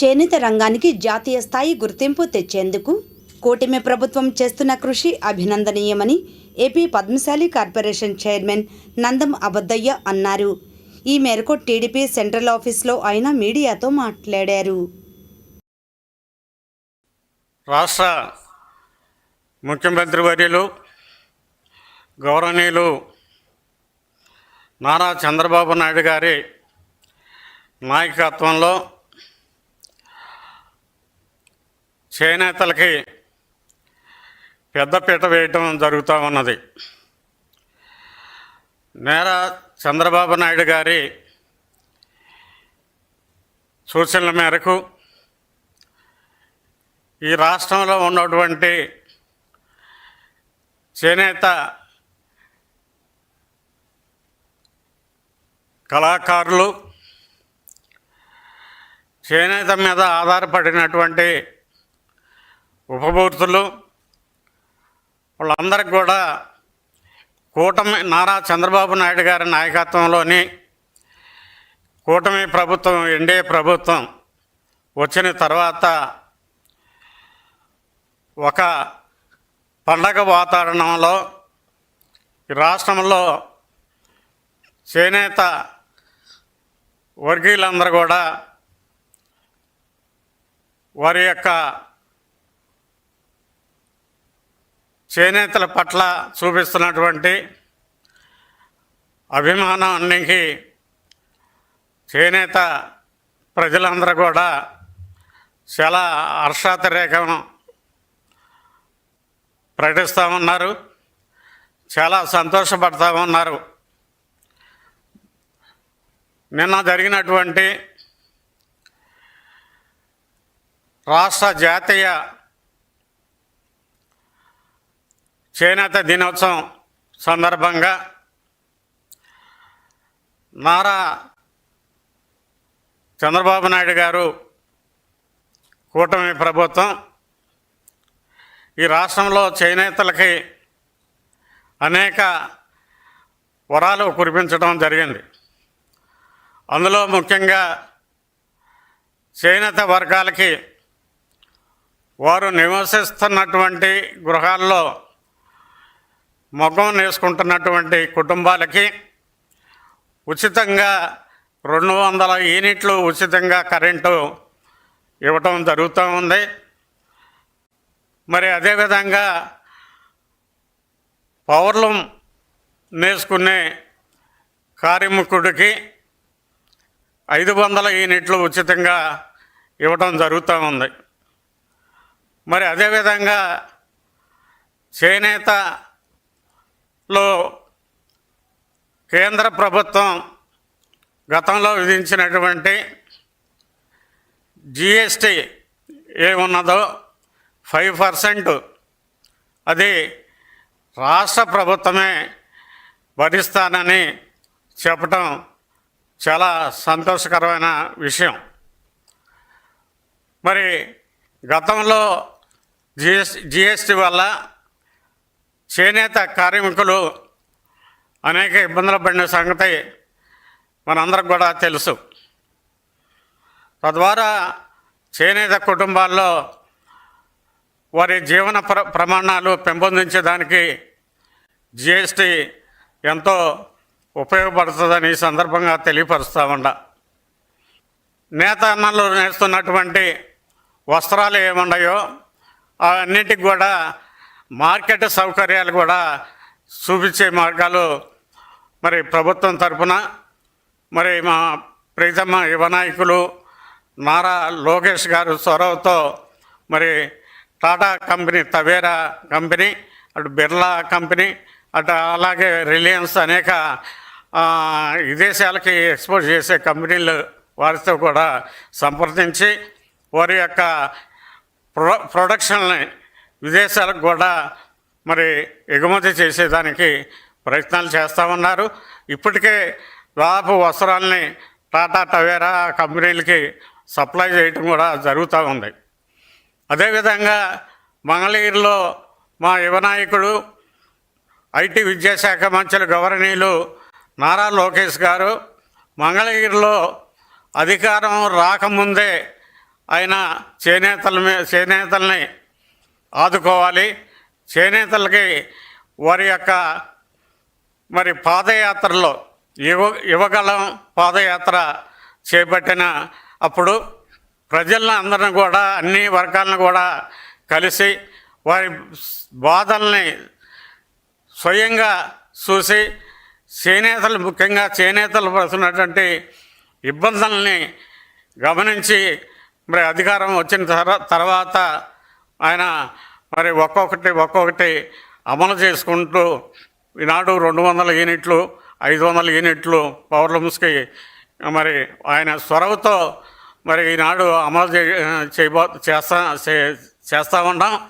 చేనేత రంగానికి జాతీయ స్థాయి గుర్తింపు తెచ్చేందుకు కూటమి ప్రభుత్వం చేస్తున్న కృషి అభినందనీయమని AP Padmashali corporation chairman Nandam Abaddayya అన్నారు. ఈ మేరకు టీడీపీ సెంట్రల్ ఆఫీస్లో ఆయన మీడియాతో మాట్లాడారు. రాష్ట్ర ముఖ్యమంత్రి వర్యులు గౌరవనీయులు నారా చంద్రబాబు నాయుడు గారి నాయకత్వంలో చేనేతలకి పెద్దపీట వేయటం జరుగుతూ ఉన్నది. నేర చంద్రబాబు నాయుడు గారి సూచనల మేరకు ఈ రాష్ట్రంలో ఉన్నటువంటి చేనేత కళాకారులు చేనేత మీద ఆధారపడినటువంటి ఉపభూతులు వాళ్ళందరికీ కూడా కూటమి నారా చంద్రబాబు నాయుడు గారి నాయకత్వంలోని కూటమి ప్రభుత్వం ఎన్డీఏ ప్రభుత్వం వచ్చిన తర్వాత ఒక పండగ వాతావరణంలో ఈ రాష్ట్రంలో చేనేత వర్గీయులందరూ కూడా వారి యొక్క చేనేతల పట్ల చూపిస్తున్నటువంటి అభిమానానికి చేనేత ప్రజలందరూ కూడా చాలా హర్షాతిరేకం ప్రకటిస్తూ ఉన్నారు. చాలా సంతోషపడతా ఉన్నారు. నిన్న జరిగినటువంటి రాష్ట్ర జాతీయ చేనేత దినోత్సవం సందర్భంగా నారా చంద్రబాబు నాయుడు గారు కూటమి ప్రభుత్వం ఈ రాష్ట్రంలో చేనేతలకి అనేక వరాలు కురిపించడం జరిగింది. అందులో ముఖ్యంగా చేనేత వర్గాలకి వారు నివసిస్తున్నటువంటి గృహాల్లో మగం నేసుకుంటున్నటువంటి కుటుంబాలకి ఉచితంగా రెండు వందల యూనిట్లు ఉచితంగా కరెంటు ఇవ్వటం జరుగుతూ ఉంది. మరి అదేవిధంగా పౌర్లం నేసుకునే కార్మికుడికి ఐదు వందల యూనిట్లు ఉచితంగా ఇవ్వడం జరుగుతూ ఉంది. మరి అదేవిధంగా లో కేంద్ర ప్రభుత్వం గతంలో విధించినటువంటి జిఎస్టీ ఏమున్నదో ఫైవ్ పర్సెంట్ అది రాష్ట్ర ప్రభుత్వమే భరిస్తానని చెప్పటం చాలా సంతోషకరమైన విషయం. మరి గతంలో జిఎస్ జిఎస్టీ వల్ల చేనేత కార్మికులు అనేక ఇబ్బందులు పడిన సంగతి మనందరికి కూడా తెలుసు. తద్వారా చేనేత కుటుంబాల్లో వారి జీవన ప్ర ప్రమాణాలు పెంపొందించేదానికి జిఎస్టీ ఎంతో ఉపయోగపడుతుందని ఈ సందర్భంగా తెలియపరుస్తా ఉండ నేత అన్నలు నేస్తున్నటువంటి వస్త్రాలు ఏమున్నాయో అన్నిటికి కూడా మార్కెట్ సౌకర్యాలు కూడా చూపించే మార్గాలు మరి ప్రభుత్వం తరపున మరి మా ప్రీతమ్మ యువ నాయకులు నారా లోకేష్ గారు చొరవతో మరి టాటా కంపెనీ తవేరా కంపెనీ అటు బిర్లా కంపెనీ అటు అలాగే రిలయన్స్ అనేక విదేశాలకి ఎక్స్పోర్ట్ చేసే కంపెనీలు వారితో కూడా సంప్రదించి వారి యొక్క ప్రొ ప్రొడక్షన్ని విదేశాలకు కూడా మరి ఎగుమతి చేసేదానికి ప్రయత్నాలు చేస్తూ ఉన్నారు. ఇప్పటికే దాదాపు వస్త్రాలని టాటా టవేరా కంపెనీలకి సప్లై చేయటం కూడా జరుగుతూ ఉంది. అదేవిధంగా మంగళగిరిలో మా యువనాయకుడు ఐటీ విద్యాశాఖ మంత్రులు గవర్నీలు నారా లోకేష్ గారు మంగళగిరిలో అధికారం రాకముందే ఆయన చేనేతల మీ చేనేతల్ని ఆదుకోవాలి. చేనేతలకి వారి యొక్క మరి పాదయాత్రలో యువ యువగలం పాదయాత్ర చేపట్టిన అప్పుడు ప్రజలను అందరిని కూడా అన్ని వర్గాలను కూడా కలిసి వారి బాధల్ని స్వయంగా చూసి చేనేతలు ముఖ్యంగా చేనేతలు పడుతున్నటువంటి ఇబ్బందుల్ని గమనించి మరి అధికారం వచ్చిన తర్వాత ఆయన మరి ఒక్కొక్కటి ఒక్కొక్కటి అమలు చేసుకుంటూ ఈనాడు రెండు వందల యూనిట్లు ఐదు వందల యూనిట్లు పవర్లూమ్స్కి మరి ఆయన సొరవతో మరి ఈనాడు అమలు చేయబో చేస్తా చే- చేస్తా ఉన్నాం.